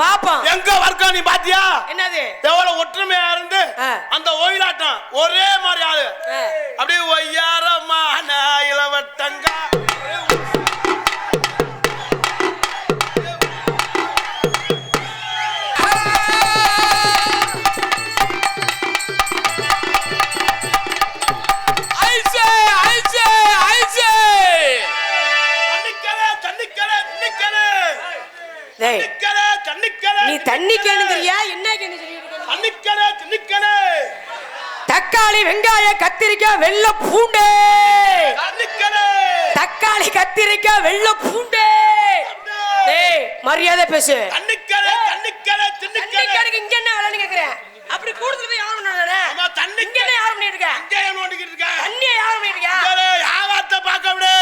பாப்போம் எங்க வர்க்கம் நீ பாத்தியா? என்னது? எவ்வளவு ஒற்றுமையா இருந்து. அந்த ஒயிலாட்டம் ஒரே மாதிரி ஆளு. அப்படியே ஒய்யாரமான இளவட்டங்கா. ஐசே நீ தண்ணி கேணுங்கிறியா என்ன கேணு? தண்ணிக்கலே தண்ணிக்கலே தக்காளி வெங்காயம் கத்திரிக்காய் வெள்ளை பூண்டு. தண்ணிக்கலே. தக்காளி கத்திரிக்காய் வெள்ளை பூண்டு. டேய் மரியாதை பேசு. தண்ணிக்கலே தண்ணிக்கலே தண்ணிக்கலே இங்க என்ன வேலைன்னு கேக்குறேன்? அப்படி கூடுதல் போய் யாரும் பண்ணானே அம்மா தண்ணி இங்க யாரும் பண்ணிட்டு இருக்க? இங்கே ஏன் நோண்டிக்கிட்டு இருக்க. தண்ணியை யாரும் பண்ணிட்டு இருக்க? யாவாத்த பார்க்க விடு.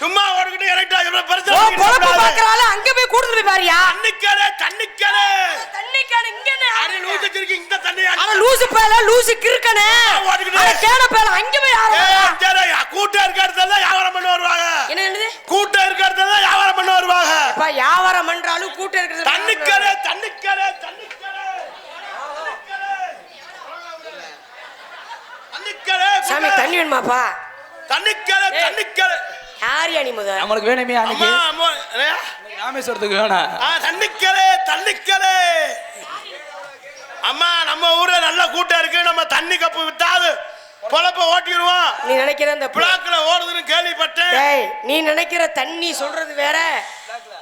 சும்மா ஓடிக்கிட்டு இவ்வளவு ஓ பிரச்சனை பொழப்பு பண்ணிக்கிட்டு பாக்குறால அங்க போய் கூடுதல் போய் பாரியா? தண்ணிக்கலே தண்ணிக்கலே தண்ணிக்காரு இங்க என்ன அடி லூசு கிறுக்கி இந்த தண்ணி அவன் லூசு பேல லூசு கிறுக்கனே. ஓடிக்கிட்டு. அவன் கேன பேல அங்க போய் யாரும் பண்ணா? கூட்டம் இருக்க இடத்துல வியாபாரம் பண்ண வருவாங்க. என்ன என்னது? கூட்டம் இருக்க இடத்துல வியாபாரம் பண்ண வருவாங்க. அப்பா வியாபாரம் பண்றாலும் கூட்டம் இருக்கிறது தண்ணிக்கலே தண்ணிக்கலே தண்ணிக்கலே தண்ணிக்கலே சாமி தண்ணி வேணுமாப்பா? தண்ணிக்கலே. தண்ணிக்கலே நீ முத? நம்மளுக்கு வேணுமே அன்னைக்கு? ராமேஸ்வரத்துக்கு வேணாம் ஆ, தண்ணிக்கலே தண்ணிக்கலே அம்மா நம்ம ஊர்ல நல்ல கூட்டம் இருக்கு. நம்ம தண்ணி கப்பு வித்தாது. பொழப்ப ஓட்டிடுவோம். நீ நினைக்கிற அந்த பிளாக்ல ஓடுதுன்னு கேள்விப்பட்டேன். டேய் நீ நினைக்கிற தண்ணி சொல்றது வேற.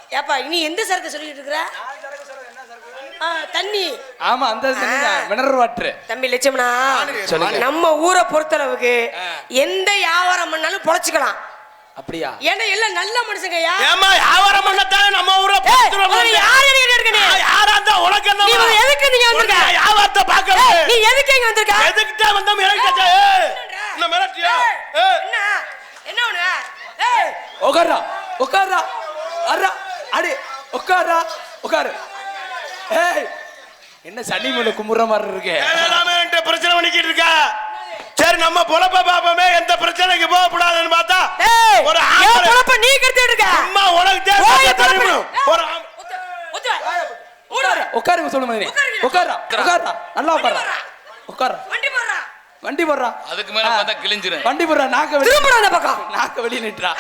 ஏப்பா நீ எந்த சரக்கு சொல்லிட்டு இருக்கிற? ஆ, தண்ணி. ஆமா அந்த மினரல் வாட்டர். தம்பி லட்சுமணா. நம்ம ஊரை பொறுத்தளவுக்கு எந்த வியாபாரம் பண்ணாலும் பொழைச்சுக்கலாம். அப்படியா? ஏன்னா எல்லாம் நல்ல மனுஷங்கய்யா? ஏமா வியாபாரம் பண்ணத்தானே நம்ம ஊர்ல ஏய், முதல்ல யார் எங்க இருக்க நீ? நான் யாரா இருந்தா உனக்கு என்ன நீ எதுக்கு நீங்க வந்திருக்க? உனக்கு வியாபாரத்தை ஏய், பார்க்கணும் நீ எதுக்கு இங்க வந்திருக்க? எதுக்கிட்ட வந்த மிரட்டாச்சா என்ன மிரட்டியா? ஏய், ஏய், என்ன? என்ன ஒண்ணு? ஏய் உட்கார்றா உட்கார்றா அர்றா அடி உட்கார்றா உட்காரு ஏய் என்ன சனி மேல கும்புற மாதிரி இருக்கு? என்கிட்ட பிரச்சனை பண்ணிக்கிட்டு இருக்கா? சரி நம்ம பொழப்ப பாப்போமே எந்த பிரச்சனைக்கு போகக்கூடாதுன்னு பார்த்தா ஏய் ஒரு பொழப்ப நீ கெடுத்துட்டு இருக்க? அம்மா உனக்கு. தெரியும்? ஒரு. உட்காருங்க சொல்லு மதினி உட்காருங்க. உட்கார்றா உட்கார்றா நல்லா உட்கார்றா வண்டி உட்கார்றா வண்டி போடுறா. வண்டி போடுறா. அதுக்கு மேல பார்த்தா கிழிஞ்சிரும். வண்டி போடுறா. நாக்க வெளிய திரும்பணும் அந்த பக்கம். நாக்க வெளிய நிட்டுறா.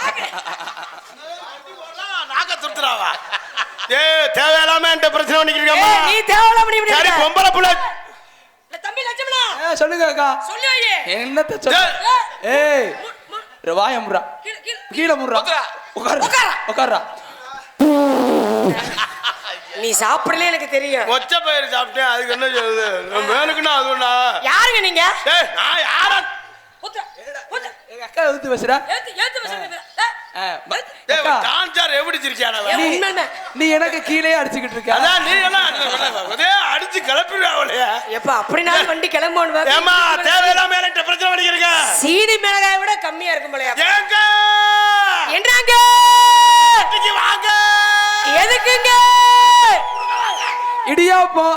நாக்க துருத்துறாவா ஏ தேவையில்லாம என்கிட்ட பிரச்சனை பண்ணிக்கிட்டு ஏய், நீ தேவையில்லாம பண்ணி இப்படி சரி. பொம்பளை புள்ள இல்ல, தம்பி லட்சுமணா ஏ சொல்லுங்க அக்கா. என்னத்த சொல்ல ஏய். வாய முறா கீழ- முறா உட்காரா. உட்காரா. உட்கார்றா நீ சாப்பிடல எனக்கு தெரியும். ஒச்ச பயிர் சாப்பிட்டேன் அதுக்கு என்ன சொல்லுது நான் வேணுக்குன்னா அது ஒண்ணா? யாருங்க நீங்க? நான் யாரா. எங்க அக்கா எதுத்து பேசுற. நீ எனக்கு கீழே அடிச்சுக்கிட்டு இருக்க. அதான் நீ என்ன அடிச்சு கிளப்பிடுவா அவளைய எப்பா அப்படினாலும் வண்டி கிளம்பணும் ஏமா தேவையில்லாம என்கிட்ட பிரச்சனை பண்ணிக்கிறீங்க சீனி மிளகாயை விட கம்மியா இருக்கும் போலயா ஏங்க! என்றாங்க! வாங்க! எதுக்குங்க? இடியாப்பம்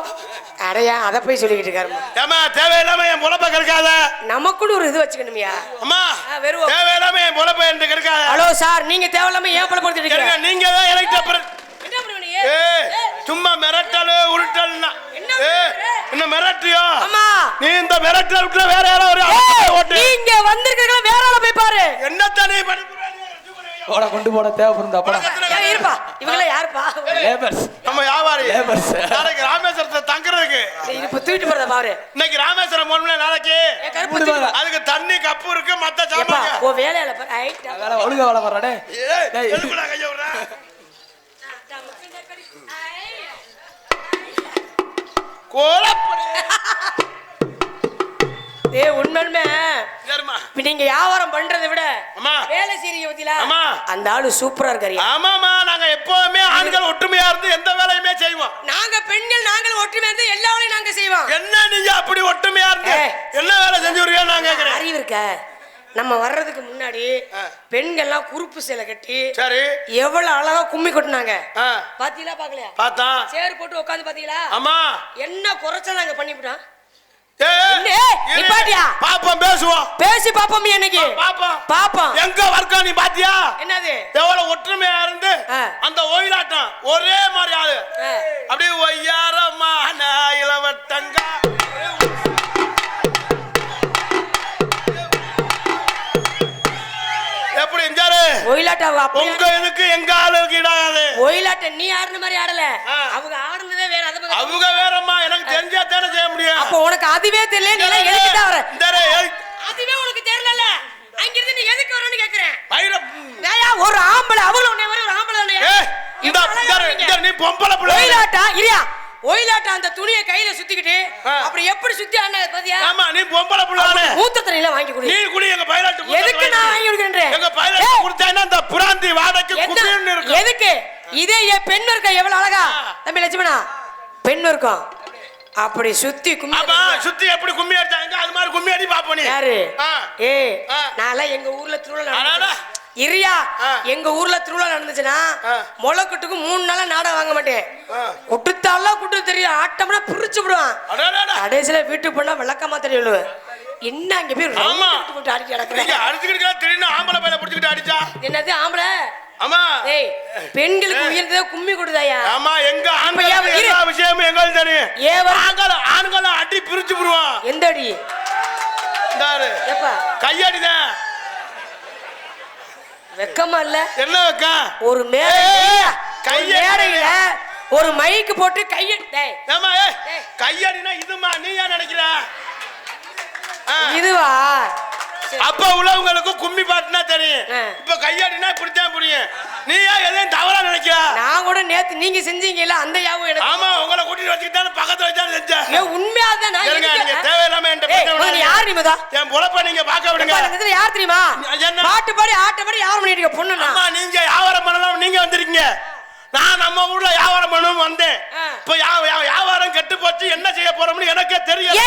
அடையா அதை போய் சொல்லிக்கிட்டு இருக்காருமா ஏமா தேவையில்லாம என் முளப்ப கெடுக்காத. நமக்குன்னு ஒரு இது வச்சுக்கணுமியா. அம்மா வெறும். தேவையில்லாம என் முளப்ப கெடுக்காத. ஹலோ சார் நீங்க தேவையில்லாம ஏன் பழம் கொடுத்துட்டு இருக்கீங்க. நீங்க தான் என்ன நீ ஏய் சும்மா மிரட்டலு உருட்டல்னா. என்ன? என்ன மிரட்டியோ? ஆமா நீ இந்த மிரட்டல் விட்டு வேற யாரோ ஒரு ஆளை ஓட்டு நீங்க வந்திருக்கீங்களா? வேற ஆள போய் பாரு. நீ பண்ணி போட கொண்டு போட போட. ஏய், இருப்பா. லேபர்ஸ் நம்ம வியாபாரி. Labours. நாளைக்கு ராமேஸ்வரத்தை தங்குறதுக்கு. இப்ப தூக்கிட்டு போறத பாரு. இன்னைக்கு ராமேஸ்வரம் போகணும்ல நாளைக்கு? அதுக்கு தண்ணி கப்பு இருக்கு மத்த சாமான் ஓ வேலையில பாரு. ஐட்டா வேலை ஒழுங்கா வேலை வர்றாடே ஏய் டேய். எதுக்குடா கைய விடுற. கோலப்படி. நீங்க வியாபாரம் பண்றதை விட அம்மா. வேலை செய்றீங்க பத்தியா? அம்மா. அந்த ஆளு சூப்பரா இருக்காரியா ஆமாமா நாங்க எப்பவுமே ஆண்கள் ஒற்றுமையா இருந்து எந்த வேலையுமே செய்வோம். நாங்க பெண்கள் நாங்கள் ஒற்றுமை இருந்து எல்லா வேலையும் நாங்க செய்வோம். என்ன நீங்க அப்படி ஒற்றுமையா இருந்து. என்ன வேலை செஞ்சு விடுவீங்க நான் கேக்குறேன். அறிவு இருக்க? நம்ம வர்றதுக்கு முன்னாடி. பெண்கள்லாம் குறுப்பு சேலை கட்டி சரி. எவ்வளவு அழகா கும்மி கொட்டினாங்க. பாத்தீங்களா பாக்கலையா? பார்த்தா. சேர் போட்டு உட்காந்து பாத்தீங்களா? ஆமா. என்ன குறைச்சல் நாங்க பண்ணிவிட்டோம். பாப்போம் பேசுவோம் பேசி பாப்போம் என்னைக்கு? பாப்போம் பாப்போம். எங்க வர்க்கம் நீ பாத்தியா? என்னது? எவ்வளவு ஒற்றுமையா இருந்து. அந்த ஒயிலாட்டம் ஒரே மாதிரி ஆளு. அப்படியே ஒய்யாரமான இளவட்டங்க. எப்படி எஞ்சாரு ஒயிலாட்ட உங்க இதுக்கு எங்க ஆளுக்கு இடாது ஒயிலாட்ட நீ ஆடுன மாதிரி ஆடல. அவங்க ஆடுனதே அவங்க வேறம்மா எனக்கு தெரிஞ்சா தானே செய்ய முடியும். அப்போ உனக்கு அதுவே தெரியல நீ எல்லாம் எதுக்கு தான் வர. அதுவே உனக்கு தெரியல அங்கிருந்து நீ எதுக்கு வரணும்னு கேக்குறேன்? மயிர- ஏயா ஒரு ஆம்பளை அவங்களும் உன்னை மாதிரி ஒரு ஆம்பளை ஏய், இந்த இந்த நீ பொம்பளை பிள்ளை. ஒயிலாட்டா? இல்லையா ஒயிலாட்டா அந்த துணியை கையில சுத்திக்கிட்டு. அப்படி எப்படி சுத்தி ஆனா பாத்தியா? ஆமா நீ பொம்பளை பிள்ளை மூத்த தண்ணியில வாங்கி குடி. நீ குடி எங்க மூத்தத்தை எதுக்கு நான் வாங்கி கொடுக்குறேன் எங்க பைலாட்டு கொடுத்தேன்னா அந்த புராந்தி வாடகைக்கு குடின்னு இருக்கும். எதுக்கு? இதே என் பெண் இருக்கா எவ்வளவு அழகா? தம்பி லட்சுமணா பெண் இருக்கும் அப்படி சுத்தி கும்மி. சுத்தி எப்படி கும்மி அடிச்சாங்க அது மாதிரி கும்மி அடி பாப்போம் நீ யாரு ஆ. நான்லாம் எங்க ஊர்ல திருவிழா. இரியா. எங்க ஊர்ல திருவிழா நடந்துச்சுன்னா. முளைக்கட்டுக்கு மூணு நாளா நாடகம் வாங்க மாட்டேன் ஆ. குட்டுத்தாலாம் குட்டு தெரியும் ஆட்டம்னா பிரிச்சு விடுவான். கடைசியில வீட்டுக்கு போனா விளக்கமா தெரியும் என்ன அங்க போய். அடிச்சு கிடக்குறேன் அடிச்சுக்கிட்டு திடீர்னு ஆம்பளை பையில பிடிச்சிக்கிட்டு அடிச்சா என்னது ஆம்பளை ஏய் பெண்களுக்கு உயர்ந்ததே கும்மி கொடுதாயா? ஆமா எங்க ஆண்களுக்கு. எல்லா விஷயமும் எங்களுக்கு தெரியும். ஏன் வர- ஆண்களும் ஆண்களும் அடி பிரிச்சு விடுவான். எந்த அடி இந்தாரு எப்பா வெக்கமா இல்ல? என்ன வைக்கா ஒரு மேடை ஏய், ஒரு மைக்கு போட்டு கைய டேய், ஏமா. கையடினா இதுமா நீ ஏன் நினைக்கிற. இதுவா. அப்ப உள்ளவங்களுக்கு கும்மி பாட்டுனா தெரியும். இப்ப கையடினா இப்படித்தான் புரியும். நீ ஏன் எதையும் தவறா நினைக்கிற? நான் கூட நேத்து நீங்க செஞ்சீங்கல்ல அந்த யாவும் எனக்கு ஆமா உங்களை கூட்டிட்டு வச்சுக்கிட்டு பக்கத்துல வச்சாலும் செஞ்சேன் ஏன் நான் இருங்க, எதுக்கு- நீங்க தேவையில்லாம என்கிட்ட. யார் நிமதா என் பொழப்ப நீங்க பாக்க விடுங்க. யார் தெரியுமா? என்ன? பாட்டு பாடி ஆட்ட பாடி யார் பண்ணிட்டு இருக்க பொண்ணு அம்மா நீங்க வியாபாரம் பண்ணலாம் நீங்க வந்திருக்கீங்க. நான் நம்ம ஊர்ல வியாபாரம் பண்ணணும் வந்தேன். இப்ப வியாபாரம் கெட்டு போச்சு என்ன செய்ய போறோம்னு எனக்கே தெரியும்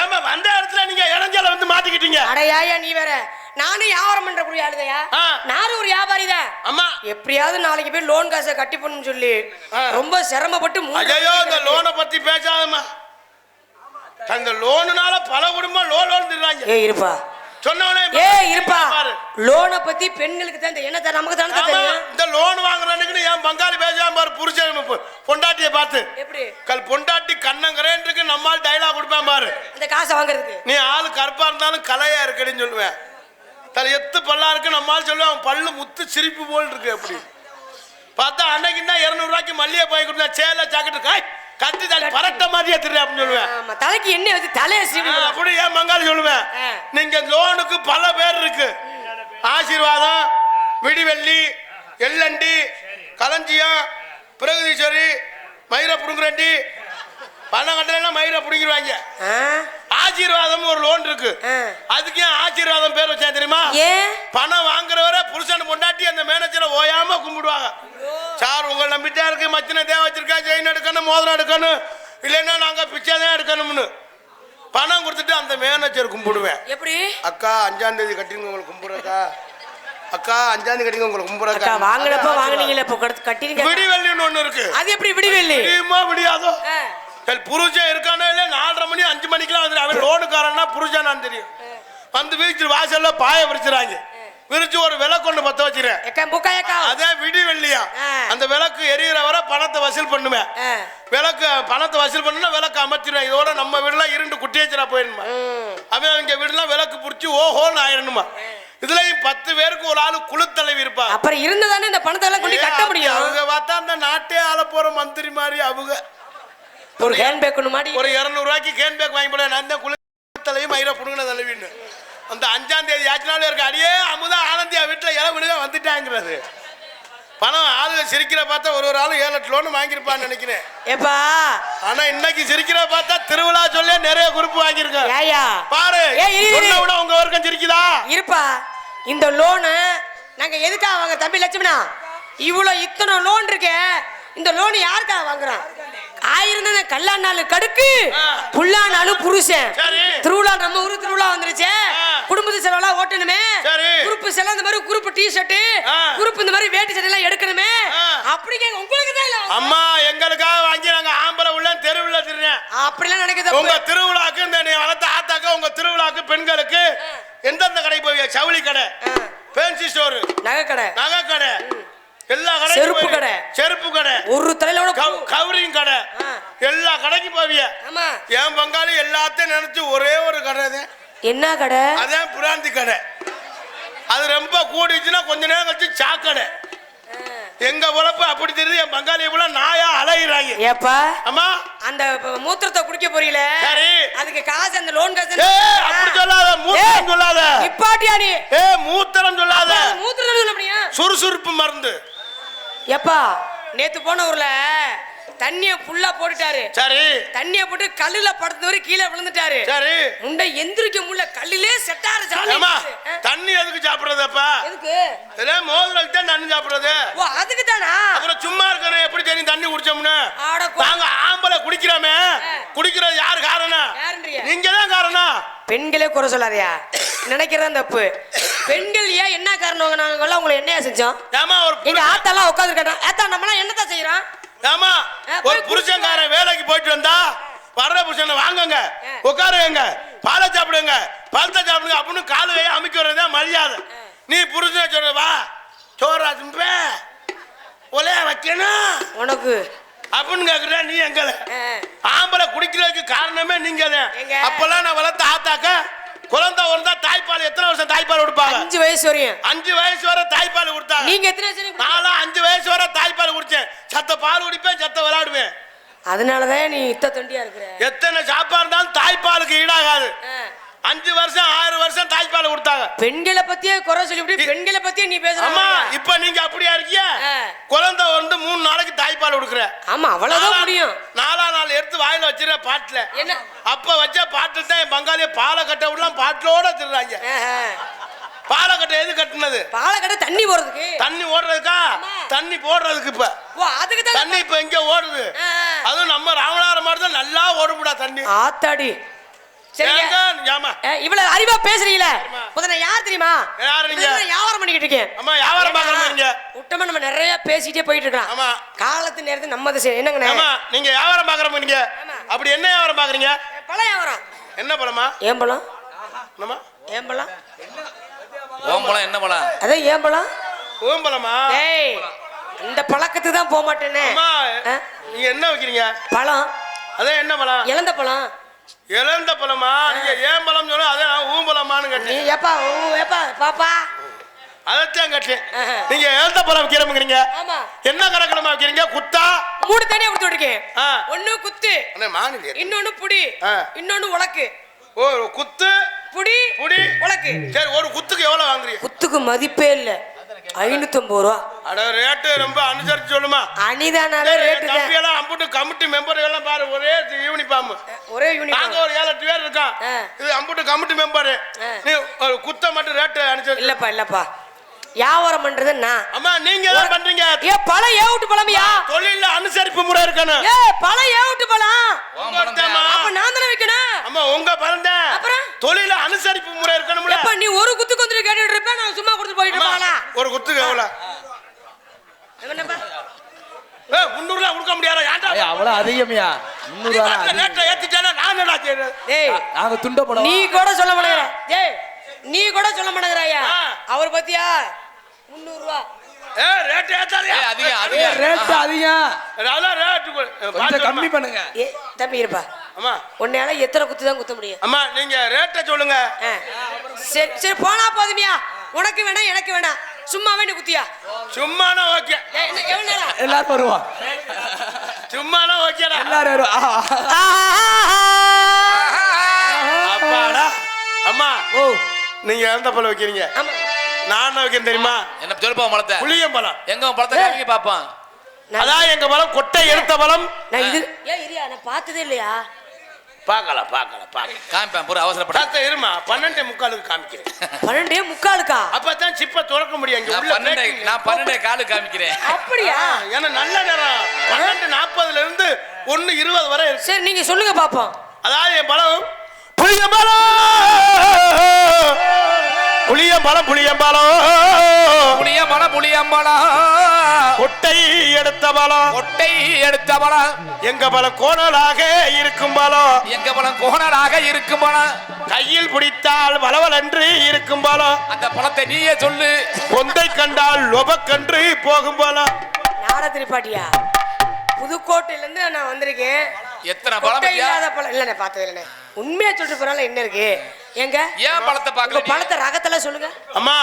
ஏம்மா வந்த இடத்துல நீங்க இளஞ்சல வந்து மாட்டிக்கிட்டீங்க. அடையாயா நீ வேற. நானும் வியாபாரம் பண்ற கூடிய ஆளுதையா. நானும் ஒரு வியாபாரி தான். அம்மா. எப்படியாவது நாளைக்கு போய் லோன் காசை கட்டி போடணும்னு சொல்லி. ரொம்ப சிரமப்பட்டு ஐயோ இந்த லோனை பத்தி பேசாதம்மா. அந்த லோனுனால பல குடும்பம் லோன் லோன் ஏய் இருப்பா. சொன்னவனே ஏய் இருப்பா. பாரு. லோனை பத்தி பெண்களுக்கு தான் இந்த என்ன நமக்கு தானே தெரியும்? இந்த லோன் வாங்குறதுக்கு என் பங்காளி பேசாம பாரு புருஷன் பொண்டாட்டிய பார்த்து. எப்படி? கல் பொண்டாட்டி கண்ணங்கரேன்ருக்கு நம்மால் டைலாக் கொடுப்பேன் பாரு. அந்த காசை வாங்குறதுக்கு. நீ ஆளு கருப்பா இருந்தாலும் கலையா இருக்குன்னு சொல்லுவேன். தலை எத்து பல்லா இருக்கு நம்மால் சொல்லுவேன் அவன் பல்லு முத்து சிரிப்பு போல் இருக்கு அப்படி. பார்த்தா அன்னைக்கு தான் இரநூறுவாய்க்கு மல்லிகை போய் கொடுத்தா சேல ஜாக்கெட்டு காய். கத்தி தலை பரட்ட மாதிரியே தெரியும் அப்படின்னு சொல்லுவேன். ஆமா தலைக்கு எண்ணெய் வச்சு தலையை சீவி அப்படி ஏன் பங்காளி சொல்லுவேன். நீங்க லோனுக்கு பல பேர் இருக்கு. ஆசீர்வாதம் விடிவெள்ளி எல்லண்டி களஞ்சியம் பிரகதீஸ்வரி மயிரை புடுங்குறண்டி பணம் கட்டலைன்னா மயிரை புடுங்கிடுவாங்க? ஆசீர்வாதம் ஒரு லோன் இருக்கு. அதுக்கு ஏன் ஆசீர்வாதம் பேர் வச்சேன் தெரியுமா? பணம் வாங்குறவரை புருஷன் பொண்டாட்டி அந்த மேனேஜரை ஓயாம கும்பிடுவாங்க. சார் உங்களை நம்பிட்டா இருக்கு மச்சின தேவை வச்சிருக்கேன் செயின் எடுக்கணும் மோதிரம் எடுக்கணும். இல்லைன்னா நாங்க பிச்சை தான் எடுக்கணும்னு. பணம் கொடுத்துட்டு அந்த மேனேஜர் கும்பிடுவேன். எப்படி? அக்கா அஞ்சாம் தேதி கட்டிங்க உங்களுக்கு கும்பிடுறக்கா. அக்கா அஞ்சாம் தேதி கட்டிங்க உங்களுக்கு அக்கா கும்பிடுறக்கா வாங்கினப்ப வாங்குனீங்களே இப்போ கட்டிருக்க விடிவெள்ளின்னு ஒண்ணு இருக்கு. அது எப்படி விடுவில்லை முடியுமா முடியாதோ. சரி, புருஷன் இருக்கானோ இல்ல நாலரை மணி அஞ்சு மணிக்கெல்லாம் வந்து அவன் லோனுக்காரன்னா புருஷன் நான் தெரியும். வந்து வீச்சு வாசல்ல பாய விரிச்சுறாங்க. விரிச்சு ஒரு விளக்கு ஒண்ணு பத்த எக்கா அதே விடி வெள்ளியா. அந்த விளக்கு எரியிற வரை பணத்தை வசூல் பண்ணுவேன். விளக்கு பணத்தை வசூல் பண்ணுனா விளக்கு அமைச்சிருவேன் இதோட நம்ம வீடுலாம் இருண்டு குட்டியச்சிரா போயிடணுமா. அவன் அவங்க வீடுலாம் விளக்கு பிடிச்சி ஓஹோன்னு ஆயிரணுமா? இதுலயும் பத்து பேருக்கு ஒரு ஆளு குழு தலைவி இருப்பா. அப்புறம் இருந்ததானே இந்த பணத்தை எல்லாம் கொண்டு கட்ட முடியும்? அவங்க பார்த்தா அந்த நாட்டே ஆள போற மந்திரி மாதிரி அவங்க. ஒரு ஹேண்ட் பேக் ஒன்று மாடி. ஒரு இருநூறு ரூபாய்க்கு கேன் பேக் வாங்கி போட. நான் தான் குழு தலையும் மயிரை புடுங்கின தலைவின்னு அந்த அஞ்சாம் தேதி ஆச்சினாலும் இருக்க அடியே அமுதா ஆனந்தியா வீட்டுல இலை விடுங்க வந்துட்டாங்கிறது. பணம் ஆளுங்க சிரிக்கிற பார்த்தா ஒரு ஒரு ஆளு ஏழு எட்டு லோன் வாங்கியிருப்பான்னு நினைக்கிறேன். ஏப்பா. ஆனா இன்னைக்கு சிரிக்கிற பார்த்தா திருவிழா சொல்லி நிறைய குறிப்பு வாங்கியிருக்கேன் ஏயா பாரு விட உங்க வர்க்கம் சிரிக்குதா? இருப்பா. இந்த லோனு நாங்க எதுக்காக வாங்க தம்பி லட்சுமணா இவ்வளோ இத்தனை லோன் இருக்கே. இந்த லோன் யாருக்காக வாங்குறோம்? ஆயிரம் தானே கல்லானாலும் கடுக்கு. புல்லானாலும் புருஷன். திருவிழா நம்ம ஊரு திருவிழா வந்துருச்சே. குடும்பத்து செலவெல்லாம் ஓட்டணுமே. குரூப் செலவு இந்த மாதிரி குரூப் டி ஷர்ட். குரூப் இந்த மாதிரி வேட்டி சட்டை எல்லாம் எடுக்கணுமே. அப்படி உங்களுக்கு தான் இல்ல அம்மா எங்களுக்காக வாங்கி நாங்க ஆம்பளை உள்ள தெருவில் திருறேன் அப்படிலாம் நினைக்க உங்க திருவிழாக்கு இந்த நீ வளர்த்த ஆத்தாக்க உங்க திருவிழாக்கு பெண்களுக்கு எந்தெந்த கடை போவீங்க ஜவுளி கடை. ஃபேன்சி ஸ்டோர் நகை கடை நகை கடை எல்லா கடைக்கும் செருப்பு. கடை. செருப்பு கடை. ஒரு தலையில கூட கவ- கவரிங் கடை. எல்லா கடைக்கும் போவிய. ஆமா. என் பங்காளி எல்லாத்தையும் நினைச்சு ஒரே ஒரு கடை தான் என்ன கடை? அதான் பிராந்தி கடை. அது ரொம்ப கூடிச்சுன்னா கொஞ்ச நேரம் கழிச்சு சாக்கடை எங்க உழப்பு அப்படி தெரியுது என் பங்காளி கூட நாயா அலைகிறாங்க ஏப்பா? அம்மா? அந்த மூத்திரத்தை குடிக்க போறீல சரி. அதுக்கு காசு அந்த லோன் காசு ஏ அப்படி சொல்லாத மூத்திரம் சொல்லாத. நிப்பாட்டியா நீ? ஏ மூத்திரம் சொல்லாத. மூத்திரம் சொல்ல முடியும்? சுறுசுறுப்பு மருந்து. ஏப்பா நேத்து போன ஊர்ல தண்ணிய ஃபுல்லா போட்டுட்டாரு. சரி. தண்ணிய போட்டு கல்லுல படுத்தவரு கீழே விழுந்துட்டாரு. சரி. முண்டை எந்திரிக்க முடியல கல்லிலே செட்டாரு தண்ணி எதுக்கு சாப்பிடுறதப்பா? எதுக்கு? இதே மோதிரக்கு தான் தண்ணி சாப்பிடுறது. ஓ அதுக்கு தானா? அப்புறம் சும்மா இருக்கணும் எப்படி தெரியும் தண்ணி குடிச்சோம்னு? நாங்க ஆம்பளை குடிக்கிறோமே. குடிக்கிறது யார் காரணம்? நீங்க தான் காரணம். பெண்களே குறை சொல்லாதயா? நினைக்கிறதா தப்பு. பெண்கள் ஏன் என்ன காரணம் நாங்க உங்களை என்னையா செஞ்சோம்? ஏமா ஒரு எங்க ஆத்தெல்லாம் உட்காந்துருக்கா ஏத்தா நம்மளாம் என்னத்தான் செய்யறோம் ஏமா ஆ, ஒரு புருஷன்காரன் வேலைக்கு போயிட்டு வந்தா வர்ற புருஷனை வாங்குங்க. உட்காருங்க. பாலை சாப்பிடுங்க. பழத்தை சாப்பிடுங்க. அப்படின்னு காலு கையை அமைக்க வர்றதே மரியாதை. நீ புருஷனை சொல்ற வா சோறா தும்ப ஒலைய வைக்கணும். உனக்கு. அப்படின்னு கேக்குற நீ எங்களை. ஆம்பளை குடிக்கிறதுக்கு காரணமே நீங்க தான்? அப்பெல்லாம் நான் வளர்த்த ஆத்தாக்க குழந்தை வந்தா தாய்ப்பால் எத்தனை வருஷம் தாய்ப்பால் கொடுப்பாங்க அஞ்சு வயசு வரையும். அஞ்சு வயசு வரை தாய்ப்பால் கொடுத்தாங்க நீங்க எத்தனை வயசு நானும் அஞ்சு வயசு வரை தாய்ப்பால் குடிச்சேன் சத்த பால் குடிப்பேன் சத்த விளையாடுவேன். அதனாலதான் நீ இத்த தொண்டியா இருக்கிற? எத்தனை சாப்பாடு இருந்தாலும் தாய்ப்பாலுக்கு ஈடாகாது. அஞ்சு வருஷம் ஆறு வருஷம் தாய்ப்பால் கொடுத்தாங்க பெண்களை பத்தியே குறை சொல்லிவிட்டு பெண்களை பத்தியே நீ பேசுற இப்ப நீங்க அப்படியா இருக்கிய. குழந்தை வந்து மூணு நாளைக்கு தாய்ப்பால் கொடுக்குற ஆமா அவ்வளவுதான் முடியும். நாலா நாள் எடுத்து வாயில வச்சிருக்க பாட்டுல. என்ன? அப்ப வச்ச பாட்டுல தான் என் பங்காளிய பாலை கட்ட விடலாம் பாட்டிலோட திருறாங்க ஆஹா. பாலை கட்ட எது கட்டுனது? பாலக்கடை தண்ணி போறதுக்கு தண்ணி ஓடுறதுக்கா. தண்ணி போடுறதுக்கு இப்ப. அதுக்கு தான் தண்ணி இப்ப எங்க ஓடுது. அதுவும் நம்ம ராமநாதபுரம் மாதிரி தான் நல்லா ஓடுமுடா தண்ணி. ஆத்தாடி. இவ்வளவு அறிவா பேசுறீங்கள? முதல்ல யார் தெரியுமா? வியாபாரம் பண்ணிக்கிட்டு இருக்கேன் அம்மா வியாபாரம் பாக்குறோம் நீங்க? விட்டமா நம்ம நிறைய பேசிட்டே போயிட்டு இருக்கலாம் ஆமா. காலத்து நேரத்து நம்ம அதை செய்ய- என்னங்கண்ணே? ஆமா நீங்க வியாபாரம் பாக்குறோம் நீங்க? ஆமா. அப்படி என்ன வியாபாரம் பாக்குறீங்க பழம் வியாபாரம். என்ன பழமா? ஏன் பழம்? என்னமா ஏன் பழம்? ஓம்பளம் என்ன பழம்? அதான் ஏன் பழம்? ஓம்பழமா ஏய் இந்த பழக்கத்துக்கு தான் போக மாட்டேனே? நீங்க என்ன வைக்கிறீங்க? பழம். அதான் என்ன பழம்? இழந்த பழம். இளந்த பழமா? நீங்க ஏன் பழம் சொல்ல அதான் ஊம்பழமான்னு நீ கேட்டேன். ஏப்பா ஊ, ஏப்பா பாப்பா? அதைத்தான் கேட்டேன். நீங்க இளந்த பழம் வைக்கிறோம்ங்கிறீங்க ஆமா. என்ன கணக்கிழமை வைக்கிறீங்க? குத்தா? மூணு தனியா கொடுத்து விட்டுருக்கேன். ஆ. ஒண்ணு குத்து. இன்னொன்னு புடி. இன்னொன்னு உலக்கு. ஓ குத்து புடி புடி. உலக்கு. சரி ஒரு குத்துக்கு எவ்வளவு வாங்குறீங்க? குத்துக்கு மதிப்பே இல்ல. ஐநூத்தம்பது ரூபா. அட ரேட்டு ரொம்ப அனுசரிச்சு சொல்லுமா. அனிதானாலே ரேட்டு தான். கம்பியெல்லாம் அம்புட்டு கமிட்டி மெம்பர் எல்லாம் பாரு ஒரே யூனிஃபார்ம் ஒரே நாங்க யூனிஃபார்ம் ஒரு ஏழு எட்டு பேர் இருக்கோம். இது அம்புட்டு கமிட்டி மெம்பர். நீ ஒரு குத்த மட்டும் ரேட்டு அனுசரிச்சு இல்லப்பா இல்லப்பா. வியாபாரம் பண்றது நான். அம்மா நீங்க தான் பண்றீங்க. ஏ பழம் ஏ விட்டு பழமையா? தொழில அனுசரிப்பு முறை இருக்கணும். ஏ பழம் ஏ விட்டு பழம்? அப்ப நான் தானே வைக்கணும்? அம்மா உங்க பழந்த அப்புறம்? தொழில அனுசரிப்பு முறை இருக்கணும்ல. எப்ப நீ ஒரு குத்துக்கு வந்து கேட்டுட்டு இருப்பேன் நான் சும்மா கொடுத்து போயிட்டு ஒரு குத்துக்கு எவ்வளவு என்னப்பா? ஏ முந்நூறு ரூபா கொடுக்க முடியாதா? ஏன்டா? ஏய், அவ்வளவு அதிகமியா. முந்நூறு ரூபா தான் அதிகம். ரேட்டை ஏத்திட்டானா நான் என்னடா செய்யறது டேய் நாங்க துண்ட நீ கூட சொல்ல மாட்டேங்கிற. டேய் நீ கூட சொல்ல மாட்டேங்கிறாயா. அவர் பத்தியா? முந்நூறு ரூபா ஏ ரேட் ஏத்தாதே ஏய், அதிகம், அதிகம். ரேட் அதிகம் அதெல்லாம் ரேட்டு கொ- கொஞ்சம் பார்த்து கம்மி. பண்ணுங்க. ஏ தம்பி இருப்பா. அம்மா. உன்னையால எத்தனை குத்து தான் குத்த முடியும்? அம்மா நீங்க ரேட்டை சொல்லுங்க. சரி சரி போனா போதுமியா. உனக்கு வேணாம் எனக்கு வேணாம். சும்மாவே நீ குத்தியா? சும்மானா ஓகே. எல்லாரும் வருவோம் சும்மானா ஓகேடா. எல்லாரும் வருவோம் ஆ, அப்பாடா. அம்மா ஓ. நீங்க எந்த பழம் வைக்கிறீங்க? நான் என்ன வைக்கிறேன் தெரியுமா? என்ன சொல்லுப்பா பழத்தை? புளியம் பழம். எங்க பழத்தை காமிக்க பாப்போம் நான் அதான் எங்க பழம் கொட்டை எடுத்த பழம். நான் இது ஏன் இரியா நான் பார்த்ததே இல்லையா? பார்க்கலாம் பார்க்கலாம் பார்க்கலாம். காமிப்பேன் பூரா அவசரப்பட. தாத்தா இருமா? பன்னெண்டு முக்காலுக்கு காமிக்கிறேன். பன்னெண்டே முக்காலுக்கா? அப்பதான் சிப்ப திறக்க முடியும் இங்க நான் உள்ள பன்னெண்டு packing. நான் பன்னெண்டு காலு காமிக்கிறேன். அப்படியா? ஆ, ஏன்னா நல்ல நேரம். பன்னெண்டு நாற்பதுல இருந்து ஒண்ணு இருபது வரை இருக்கு. சரி நீங்க சொல்லுங்க பாப்போம். அதாவது என் பழம் புளிய பழம் புளியம்பழம் புளியம்பழம். புளியம்பழம் புளியம்பழம். கொட்டை எடுத்த பழம். கொட்டை எடுத்த பழம். எங்க பழம் கோணலாக இருக்கும் பழம். எங்க பழம் கோணலாக இருக்கும் பழம். கையில் பிடித்தால் வளவலன்று இருக்கும் பழம். அந்த பழத்தை நீயே சொல்லு. கொந்தை கண்டால் லொபக்கன்று போகும் பழம். நாரத்திரி பாட்டியா புதுக்கோட்டையில இருந்து நான் வந்திருக்கேன். எத்தனை பழம்? இல்லாத பழம். இல்லண்ணே பார்த்தது இல்லைண்ணே உண்மையா சொல்லிட்டு போறால என்ன இருக்கு? எங்க? ஏன் பழத்தை பார்க்கல? பழத்தை ரகத்துல சொல்லுங்க. அம்மா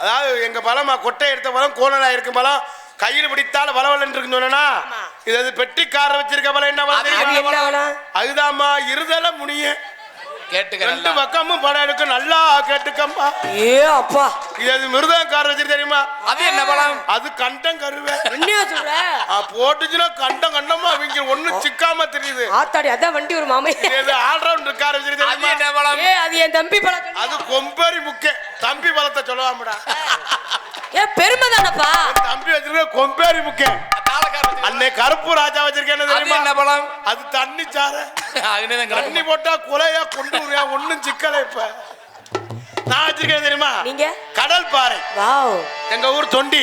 அதாவது எங்க பழமா கொட்டை எடுத்த பழம் கோணலா இருக்கும் பழம் கையில் பிடித்தால் வளவலன்று இருக்குன்னு சொன்னா. இது அது பெட்டிக்கார வச்சிருக்க பழம் என்ன அதுதாம்மா இருதல முனிய கேட்டுக்க ரெண்டு. பக்கமும் படம் எடுக்க நல்லா கேட்டுக்கம்மா. ஏ அப்பா. இது அது மிருதங்கார வச்சிருக்கு தெரியுமா? அது என்ன பழம்? அது கண்டம் கருவே. என்னையா சொல்ற? ஆ, போட்டுச்சுன்னா கண்டம் கண்டமா அவங்க ஒண்ணும் சிக்காம தெரியுது. ஆத்தாடி அதான் வண்டி ஒரு மாமே இது ஆல்ரவுண்டர் கார் வச்சிருக்கு அது தெரியுமா? என்ன பழம்? ஏ அது என் தம்பி பழம். அது கொம்பேரி முக்கே. தம்பி பழத்தை சொல்லவாமடா ஏ பெருமை தானப்பா? தம்பி வச்சிருக்க கொம்பேரி முக்கே. அன்னை கருப்பு ராஜா வச்சிருக்கேன்னு அது தெரியுமா? என்ன பழம்? அது தண்ணி கிடக்கு. தண்ணி போட்டா குலையா கொண்டு ஒண்ணும் சிக்கல இப்ப. நான் வச்சிருக்கேன் தெரியுமா? நீங்க? கடல் பாறை. வாவ். எங்க ஊர் தொண்டி.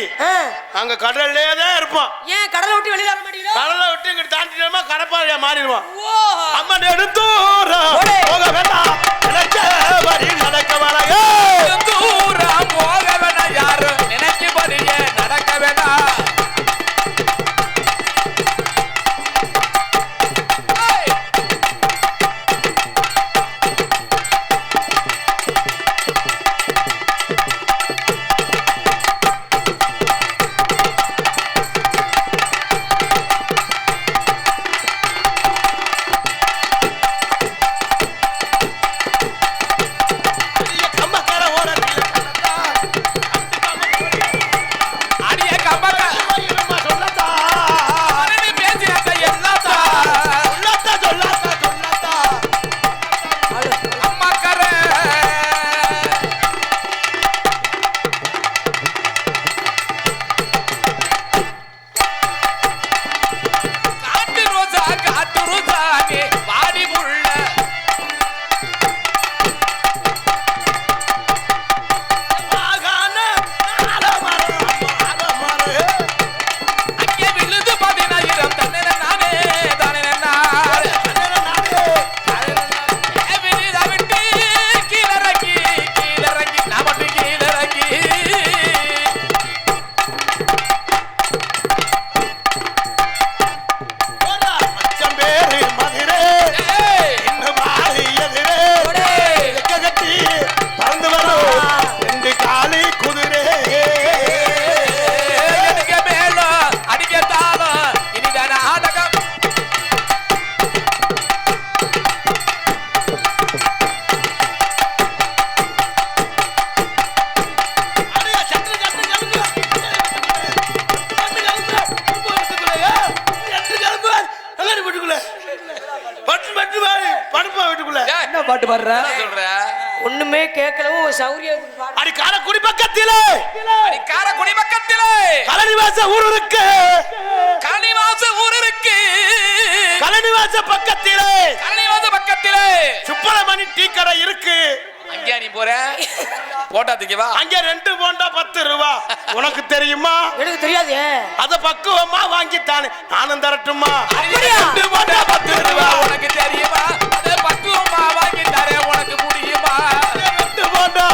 அங்க கடல்லே தான் இருப்போம். ஏன் கடலை விட்டு வெளியில வர மாட்டீங்களா? கடலை விட்டு இங்க தாண்டிட்டோமா கடப்பாறையா மாறிடுவோம். ஓ. அம்மா நெடுந்தூரம். போக வேண்டாம். நினைச்சபடி நடக்க வரையே போட்டா திக்கவா அங்க ரெண்டு போண்டா பத்து ரூபா. உனக்கு தெரியுமா? எனக்கு தெரியாது. அத பக்குவமா வாங்கித்தானே. நானும் தரட்டுமா? ரெண்டு போட்டா பத்து ரூபா. உனக்கு தெரியுமா? அதை பக்குவமா வாங்கி தரேன். உனக்கு முடியுமா? ரெண்டு போண்டா.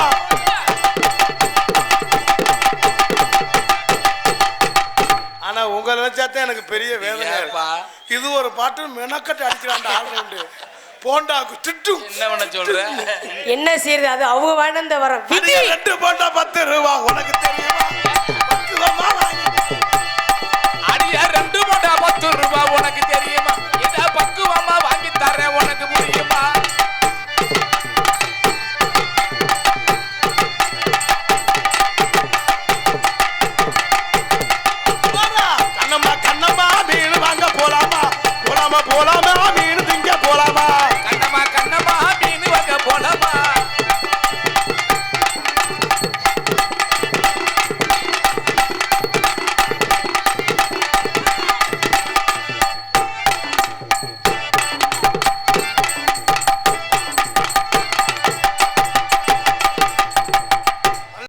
ஆனா உங்க நினைச்சாதான் எனக்கு பெரிய வேதனை? இது ஒரு பாட்டு மெனக்கட்டு அடிக்கிறான்டா ஆல்ரவுண்டு போண்டாக்கு என்ன சொல்ற? என்ன செய்யறது அது அவங்க வாழ்ந்த வர விதி! ரெண்டு போண்டா பத்து ரூபா உனக்கு தெரியுமா? அடியா ரெண்டு போண்டா பத்து ரூபா உனக்கு தெரியுமா?